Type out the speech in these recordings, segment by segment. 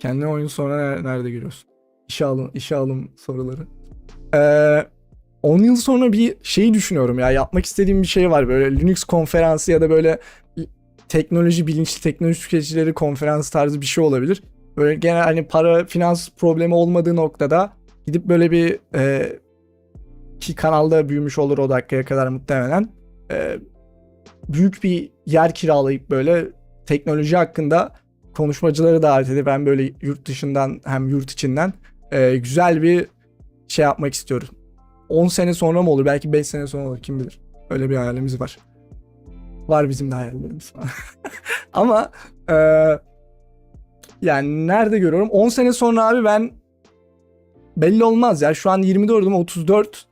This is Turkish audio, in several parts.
Kendine oyun sonra ner- nerede görüyorsun? İşe alım, işe alım soruları. Ee, 10 yıl sonra bir şey düşünüyorum ya. Yapmak istediğim bir şey var. Böyle Linux konferansı ya da böyle teknoloji bilinçli teknoloji tüketicileri konferans tarzı bir şey olabilir. Böyle genel hani para finans problemi olmadığı noktada gidip böyle bir e, ki kanalda büyümüş olur o dakikaya kadar muhtemelen. E, büyük bir yer kiralayıp böyle teknoloji hakkında konuşmacıları davet edip ben böyle yurt dışından hem yurt içinden e, güzel bir şey yapmak istiyorum. 10 sene sonra mı olur? Belki 5 sene sonra olur. Kim bilir. Öyle bir hayalimiz var. Var bizim de hayallerimiz. Ama e, yani nerede görüyorum? 10 sene sonra abi ben belli olmaz ya. Şu an 24'üm 34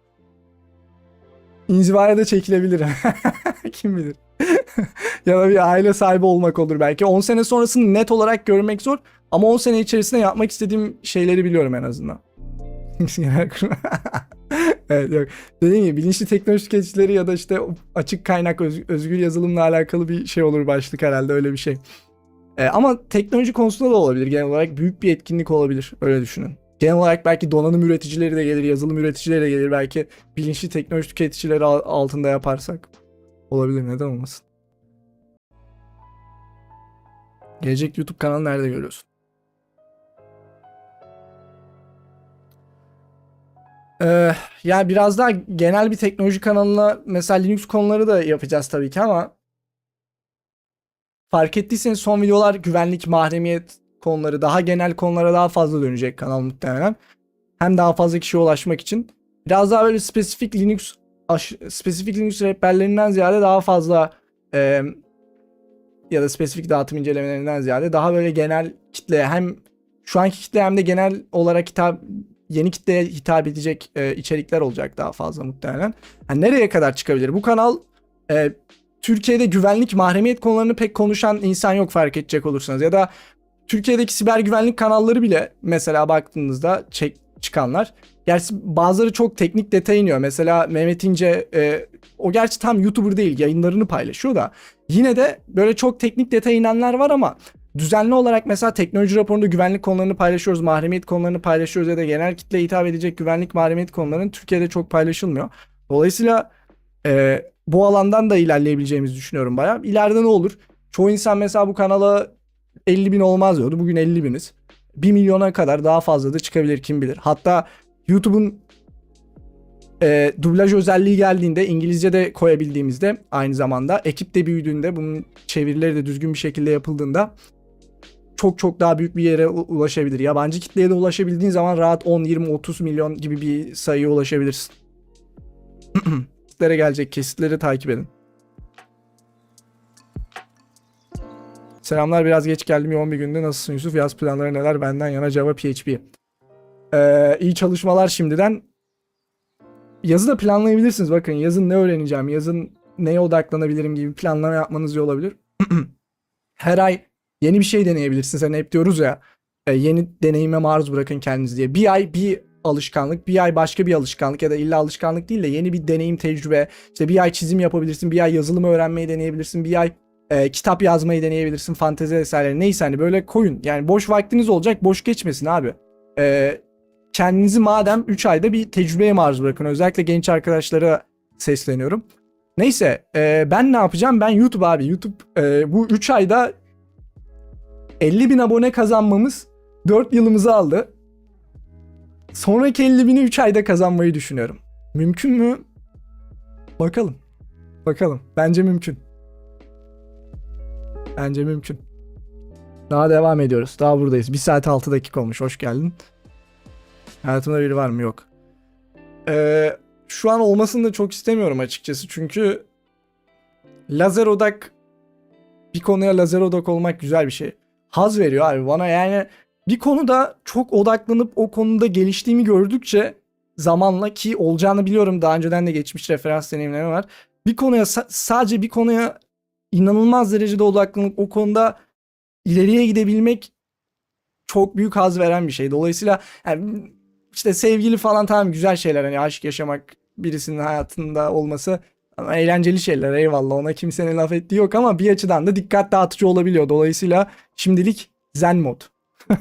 inzivaya da çekilebilirim. Kim bilir. ya da bir aile sahibi olmak olur belki. 10 sene sonrasını net olarak görmek zor. Ama 10 sene içerisinde yapmak istediğim şeyleri biliyorum en azından. evet yok. Dediğim gibi bilinçli teknoloji tüketicileri ya da işte açık kaynak öz- özgür yazılımla alakalı bir şey olur başlık herhalde öyle bir şey. Ee, ama teknoloji konusunda da olabilir genel olarak büyük bir etkinlik olabilir öyle düşünün. Genel olarak belki donanım üreticileri de gelir, yazılım üreticileri de gelir. Belki bilinçli teknoloji tüketicileri al- altında yaparsak olabilir neden olmasın. Gelecek YouTube kanalı nerede görüyorsun? Ee, yani biraz daha genel bir teknoloji kanalına mesela Linux konuları da yapacağız tabii ki ama fark ettiyseniz son videolar güvenlik, mahremiyet konuları daha genel konulara daha fazla dönecek kanal muhtemelen. Hem daha fazla kişiye ulaşmak için. Biraz daha böyle spesifik Linux spesifik Linux rehberlerinden ziyade daha fazla e, ya da spesifik dağıtım incelemelerinden ziyade daha böyle genel kitleye hem şu anki kitle hem de genel olarak hitap yeni kitleye hitap edecek e, içerikler olacak daha fazla muhtemelen. Yani nereye kadar çıkabilir? Bu kanal e, Türkiye'de güvenlik, mahremiyet konularını pek konuşan insan yok fark edecek olursanız. Ya da Türkiye'deki siber güvenlik kanalları bile mesela baktığınızda çek, çıkanlar. Gerçi bazıları çok teknik detay iniyor. Mesela Mehmet İnce e, o gerçi tam YouTuber değil yayınlarını paylaşıyor da yine de böyle çok teknik detay inenler var ama düzenli olarak mesela teknoloji raporunda güvenlik konularını paylaşıyoruz, mahremiyet konularını paylaşıyoruz ya da genel kitleye hitap edecek güvenlik mahremiyet konularının Türkiye'de çok paylaşılmıyor. Dolayısıyla e, bu alandan da ilerleyebileceğimizi düşünüyorum bayağı. İleride ne olur? Çoğu insan mesela bu kanala 50 bin olmaz diyordu. Bugün 50 biniz. 1 milyona kadar daha fazla da çıkabilir kim bilir. Hatta YouTube'un e, dublaj özelliği geldiğinde İngilizce de koyabildiğimizde aynı zamanda ekip de büyüdüğünde bunun çevirileri de düzgün bir şekilde yapıldığında çok çok daha büyük bir yere ulaşabilir. Yabancı kitleye de ulaşabildiğin zaman rahat 10, 20, 30 milyon gibi bir sayıya ulaşabilirsin. Kesitlere gelecek kesitleri takip edin. Selamlar biraz geç geldim yoğun bir günde. Nasılsın Yusuf? Yaz planları neler? Benden yana Java PHP. Ee, iyi çalışmalar şimdiden. Yazı da planlayabilirsiniz. Bakın yazın ne öğreneceğim, yazın neye odaklanabilirim gibi planlama yapmanız iyi olabilir. Her ay yeni bir şey deneyebilirsiniz. Hani hep diyoruz ya e, yeni deneyime maruz bırakın kendinizi diye. Bir ay bir alışkanlık, bir ay başka bir alışkanlık ya da illa alışkanlık değil de yeni bir deneyim, tecrübe. İşte bir ay çizim yapabilirsin, bir ay yazılımı öğrenmeyi deneyebilirsin, bir ay e, kitap yazmayı deneyebilirsin, fantezi eserleri neyse hani böyle koyun. Yani boş vaktiniz olacak, boş geçmesin abi. E, kendinizi madem 3 ayda bir tecrübeye maruz bırakın. Özellikle genç arkadaşlara sesleniyorum. Neyse e, ben ne yapacağım? Ben YouTube abi. YouTube e, bu 3 ayda 50 bin abone kazanmamız 4 yılımızı aldı. Sonraki 50 bini 3 ayda kazanmayı düşünüyorum. Mümkün mü? Bakalım. Bakalım. Bence mümkün. Bence mümkün. Daha devam ediyoruz. Daha buradayız. 1 saat 6 dakika olmuş. Hoş geldin. Hayatımda biri var mı? Yok. Ee, şu an olmasını da çok istemiyorum açıkçası. Çünkü lazer odak bir konuya lazer odak olmak güzel bir şey. Haz veriyor abi bana yani bir konuda çok odaklanıp o konuda geliştiğimi gördükçe zamanla ki olacağını biliyorum daha önceden de geçmiş referans deneyimleri var. Bir konuya sa- sadece bir konuya inanılmaz derecede odaklanıp o konuda ileriye gidebilmek çok büyük haz veren bir şey. Dolayısıyla yani işte sevgili falan tamam güzel şeyler hani aşk yaşamak birisinin hayatında olması ama eğlenceli şeyler eyvallah ona kimsenin laf ettiği yok ama bir açıdan da dikkat dağıtıcı olabiliyor. Dolayısıyla şimdilik zen mod.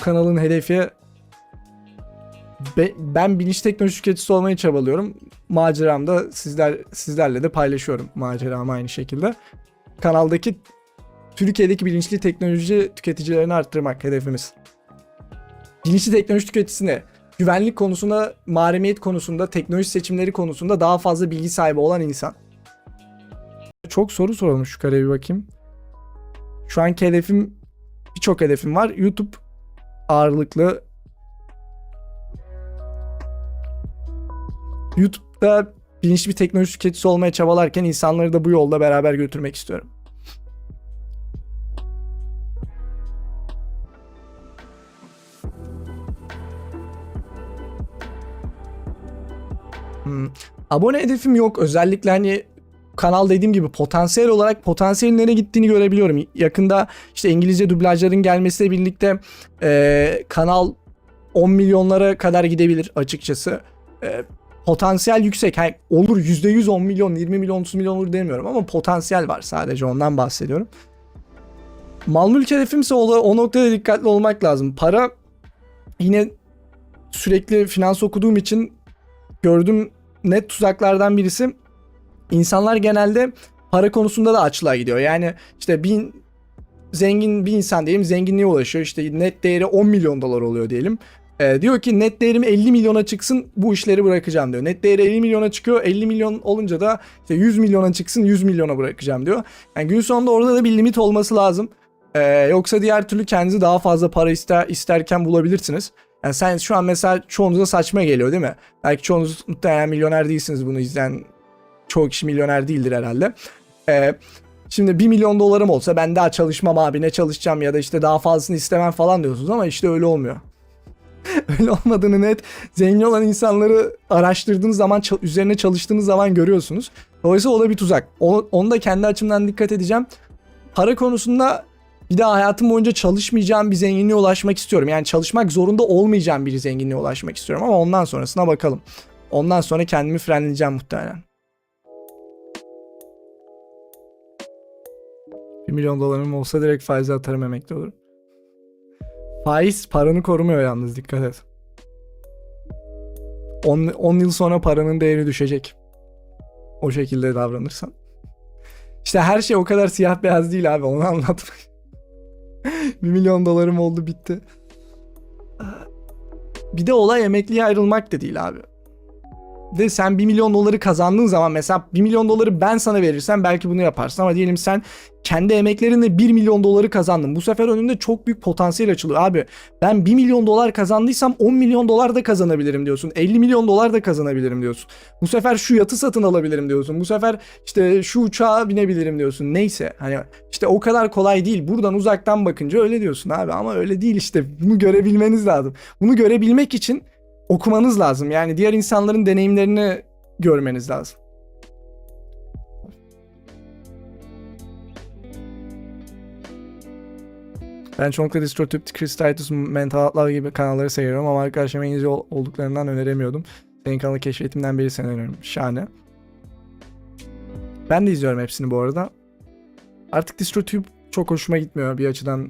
Kanalın hedefi Be- ben bilinç teknoloji tüketicisi olmayı çabalıyorum. Maceramda sizler sizlerle de paylaşıyorum maceramı aynı şekilde. Kanaldaki Türkiye'deki bilinçli teknoloji tüketicilerini arttırmak hedefimiz. Bilinçli teknoloji tüketicisine güvenlik konusunda, mahremiyet konusunda, teknoloji seçimleri konusunda daha fazla bilgi sahibi olan insan. Çok soru soralım şu kareye bir bakayım. Şu anki hedefim birçok hedefim var. YouTube ağırlıklı YouTube'da bilinçli bir teknoloji tüketicisi olmaya çabalarken insanları da bu yolda beraber götürmek istiyorum. Hmm. Abone hedefim yok. Özellikle hani kanal dediğim gibi potansiyel olarak potansiyelin nereye gittiğini görebiliyorum. Yakında işte İngilizce dublajların gelmesiyle birlikte e, kanal 10 milyonlara kadar gidebilir açıkçası. E, potansiyel yüksek. Yani olur %100 10 milyon, 20 milyon, 30 milyon olur demiyorum ama potansiyel var sadece ondan bahsediyorum. Mal mülk hedefimse o, o noktada dikkatli olmak lazım. Para yine sürekli finans okuduğum için gördüğüm net tuzaklardan birisi insanlar genelde para konusunda da açlığa gidiyor. Yani işte bin zengin bir insan diyelim zenginliğe ulaşıyor. İşte net değeri 10 milyon dolar oluyor diyelim. Ee, diyor ki net değerim 50 milyona çıksın bu işleri bırakacağım diyor. Net değeri 50 milyona çıkıyor. 50 milyon olunca da işte 100 milyona çıksın 100 milyona bırakacağım diyor. Yani gün sonunda orada da bir limit olması lazım. Ee, yoksa diğer türlü kendinizi daha fazla para ister, isterken bulabilirsiniz. Yani sen şu an mesela çoğunuza saçma geliyor değil mi? Belki çoğunuz muhtemelen milyoner değilsiniz bunu izleyen çoğu kişi milyoner değildir herhalde. Ee, şimdi 1 milyon dolarım olsa ben daha çalışmam abi ne çalışacağım ya da işte daha fazlasını istemem falan diyorsunuz ama işte öyle olmuyor. öyle olmadığını net zengin olan insanları araştırdığınız zaman üzerine çalıştığınız zaman görüyorsunuz. Dolayısıyla o da bir tuzak. O, onu da kendi açımdan dikkat edeceğim. Para konusunda bir daha hayatım boyunca çalışmayacağım bir zenginliğe ulaşmak istiyorum. Yani çalışmak zorunda olmayacağım bir zenginliğe ulaşmak istiyorum ama ondan sonrasına bakalım. Ondan sonra kendimi frenleyeceğim muhtemelen. 1 milyon dolarım olsa direkt faize atarım emekli olurum. Faiz paranı korumuyor yalnız dikkat et. 10, 10 yıl sonra paranın değeri düşecek. O şekilde davranırsan. İşte her şey o kadar siyah beyaz değil abi onu anlatmak. 1 milyon dolarım oldu bitti. Bir de olay emekliye ayrılmak da değil abi. De sen 1 milyon doları kazandığın zaman mesela 1 milyon doları ben sana verirsem belki bunu yaparsın ama diyelim sen kendi emeklerinle 1 milyon doları kazandın. Bu sefer önünde çok büyük potansiyel açılıyor. Abi ben 1 milyon dolar kazandıysam 10 milyon dolar da kazanabilirim diyorsun. 50 milyon dolar da kazanabilirim diyorsun. Bu sefer şu yatı satın alabilirim diyorsun. Bu sefer işte şu uçağa binebilirim diyorsun. Neyse hani işte o kadar kolay değil. Buradan uzaktan bakınca öyle diyorsun abi ama öyle değil işte. Bunu görebilmeniz lazım. Bunu görebilmek için okumanız lazım. Yani diğer insanların deneyimlerini görmeniz lazım. Ben çoğunlukla Distrotip, Chris Titus, Mental Atlar gibi kanalları seviyorum ama arkadaşlarım İngilizce ol- olduklarından öneremiyordum. Senin kanalı keşfetimden beri seni öneriyorum. Şahane. Ben de izliyorum hepsini bu arada. Artık DistroTube çok hoşuma gitmiyor bir açıdan.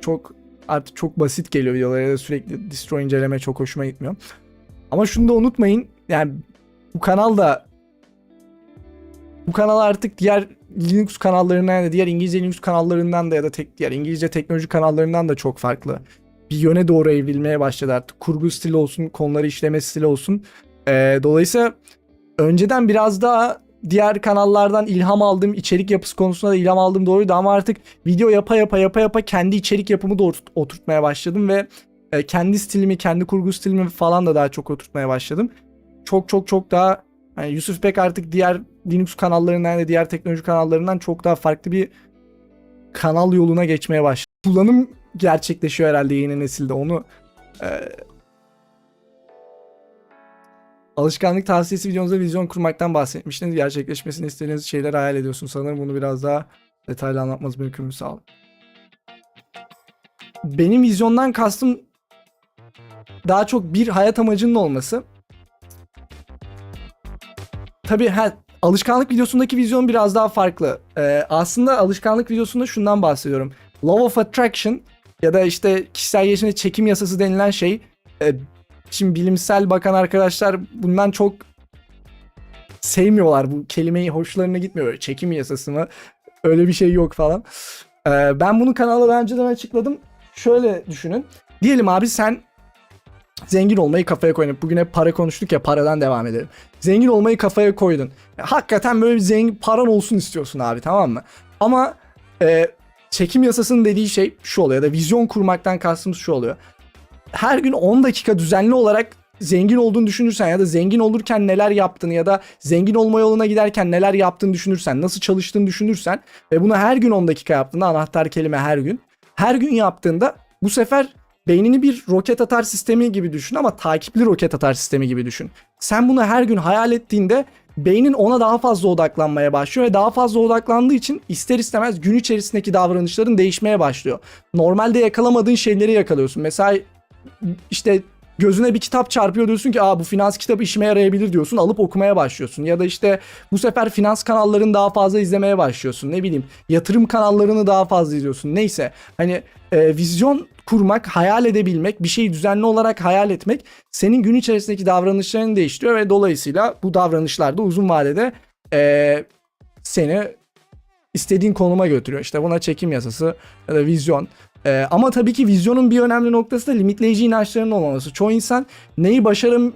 Çok artık çok basit geliyor videolara ya da sürekli distro inceleme çok hoşuma gitmiyor. Ama şunu da unutmayın. Yani bu kanal da bu kanal artık diğer Linux kanallarından ya da diğer İngilizce Linux kanallarından da ya da tek, diğer İngilizce teknoloji kanallarından da çok farklı. Bir yöne doğru evrilmeye başladı artık. Kurgu stili olsun, konuları işleme stili olsun. Ee, dolayısıyla önceden biraz daha diğer kanallardan ilham aldığım içerik yapısı konusunda da ilham aldığım doğruydu ama artık video yapa yapa yapa yapa kendi içerik yapımı da oturt- oturtmaya başladım ve e, kendi stilimi, kendi kurgu stilimi falan da daha çok oturtmaya başladım. Çok çok çok daha yani Yusuf Bek artık diğer Linux kanallarından da diğer teknoloji kanallarından çok daha farklı bir kanal yoluna geçmeye başladı. Kullanım gerçekleşiyor herhalde yeni nesilde onu e, Alışkanlık tavsiyesi videonuzda vizyon kurmaktan bahsetmiştiniz. Gerçekleşmesini istediğiniz şeyler hayal ediyorsunuz. Sanırım bunu biraz daha detaylı anlatmanız mümkün mü? Sağ olun. Benim vizyondan kastım daha çok bir hayat amacının olması. Tabii ha, alışkanlık videosundaki vizyon biraz daha farklı. Ee, aslında alışkanlık videosunda şundan bahsediyorum. Law of Attraction ya da işte kişisel gelişimde çekim yasası denilen şey e, şimdi bilimsel bakan arkadaşlar bundan çok sevmiyorlar. Bu kelimeyi hoşlarına gitmiyor. Böyle çekim yasası mı? Öyle bir şey yok falan. Ee, ben bunu kanalda daha önceden açıkladım. Şöyle düşünün. Diyelim abi sen zengin olmayı kafaya koydun. Bugün hep para konuştuk ya paradan devam edelim. Zengin olmayı kafaya koydun. Hakikaten böyle bir zengin paran olsun istiyorsun abi tamam mı? Ama e, çekim yasasının dediği şey şu oluyor ya da vizyon kurmaktan kastımız şu oluyor. Her gün 10 dakika düzenli olarak zengin olduğunu düşünürsen ya da zengin olurken neler yaptığını ya da zengin olma yoluna giderken neler yaptığını düşünürsen, nasıl çalıştığını düşünürsen ve bunu her gün 10 dakika yaptığında anahtar kelime her gün. Her gün yaptığında bu sefer beynini bir roket atar sistemi gibi düşün ama takipli roket atar sistemi gibi düşün. Sen bunu her gün hayal ettiğinde beynin ona daha fazla odaklanmaya başlıyor ve daha fazla odaklandığı için ister istemez gün içerisindeki davranışların değişmeye başlıyor. Normalde yakalamadığın şeyleri yakalıyorsun. Mesela işte gözüne bir kitap çarpıyor diyorsun ki aa bu finans kitabı işime yarayabilir diyorsun alıp okumaya başlıyorsun. Ya da işte bu sefer finans kanallarını daha fazla izlemeye başlıyorsun. Ne bileyim yatırım kanallarını daha fazla izliyorsun. Neyse hani e, vizyon kurmak, hayal edebilmek, bir şeyi düzenli olarak hayal etmek senin gün içerisindeki davranışlarını değiştiriyor ve dolayısıyla bu davranışlar da uzun vadede e, seni istediğin konuma götürüyor. İşte buna çekim yasası ya da vizyon. Ee, ama tabii ki vizyonun bir önemli noktası da limitleyici inançlarının olmaması. Çoğu insan neyi başarım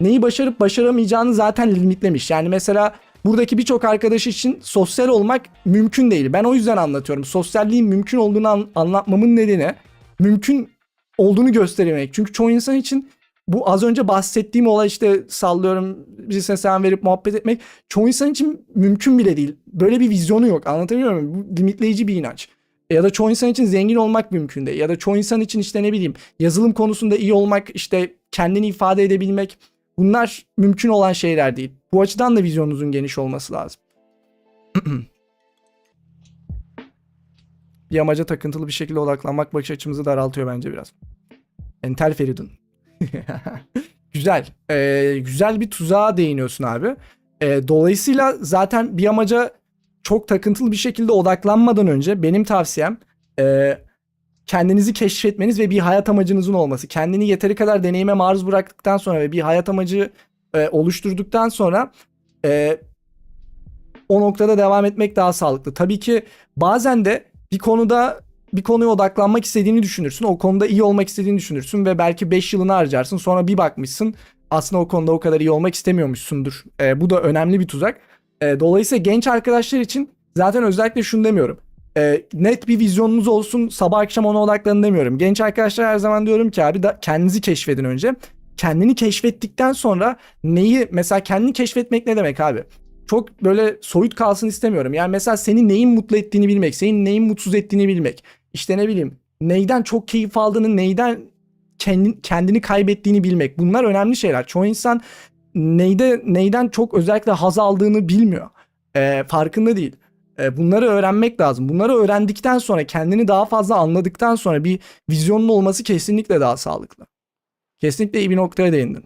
neyi başarıp başaramayacağını zaten limitlemiş. Yani mesela buradaki birçok arkadaş için sosyal olmak mümkün değil. Ben o yüzden anlatıyorum. Sosyalliğin mümkün olduğunu an- anlatmamın nedeni mümkün olduğunu göstermek. Çünkü çoğu insan için bu az önce bahsettiğim olay işte sallıyorum birisine selam verip muhabbet etmek çoğu insan için mümkün bile değil. Böyle bir vizyonu yok. Anlatabiliyor muyum? Bu limitleyici bir inanç. Ya da çoğu insan için zengin olmak mümkün değil. Ya da çoğu insan için işte ne bileyim yazılım konusunda iyi olmak, işte kendini ifade edebilmek bunlar mümkün olan şeyler değil. Bu açıdan da vizyonunuzun geniş olması lazım. bir amaca takıntılı bir şekilde odaklanmak bakış açımızı daraltıyor bence biraz. Entel Feridun. güzel. Ee, güzel bir tuzağa değiniyorsun abi. Ee, dolayısıyla zaten bir amaca çok takıntılı bir şekilde odaklanmadan önce benim tavsiyem e, kendinizi keşfetmeniz ve bir hayat amacınızın olması. Kendini yeteri kadar deneyime maruz bıraktıktan sonra ve bir hayat amacı e, oluşturduktan sonra e, o noktada devam etmek daha sağlıklı. Tabii ki bazen de bir konuda bir konuya odaklanmak istediğini düşünürsün. O konuda iyi olmak istediğini düşünürsün ve belki 5 yılını harcarsın. Sonra bir bakmışsın aslında o konuda o kadar iyi olmak istemiyormuşsundur. E, bu da önemli bir tuzak. E, dolayısıyla genç arkadaşlar için zaten özellikle şunu demiyorum. E, net bir vizyonunuz olsun sabah akşam ona odaklanın demiyorum. Genç arkadaşlar her zaman diyorum ki abi da kendinizi keşfedin önce. Kendini keşfettikten sonra neyi mesela kendini keşfetmek ne demek abi? Çok böyle soyut kalsın istemiyorum. Yani mesela seni neyin mutlu ettiğini bilmek, senin neyin mutsuz ettiğini bilmek. İşte ne bileyim neyden çok keyif aldığını, neyden kendini, kendini kaybettiğini bilmek. Bunlar önemli şeyler. Çoğu insan neyde neyden çok özellikle haz aldığını bilmiyor. Ee, farkında değil. Ee, bunları öğrenmek lazım. Bunları öğrendikten sonra kendini daha fazla anladıktan sonra bir vizyonun olması kesinlikle daha sağlıklı. Kesinlikle iyi bir noktaya değindin.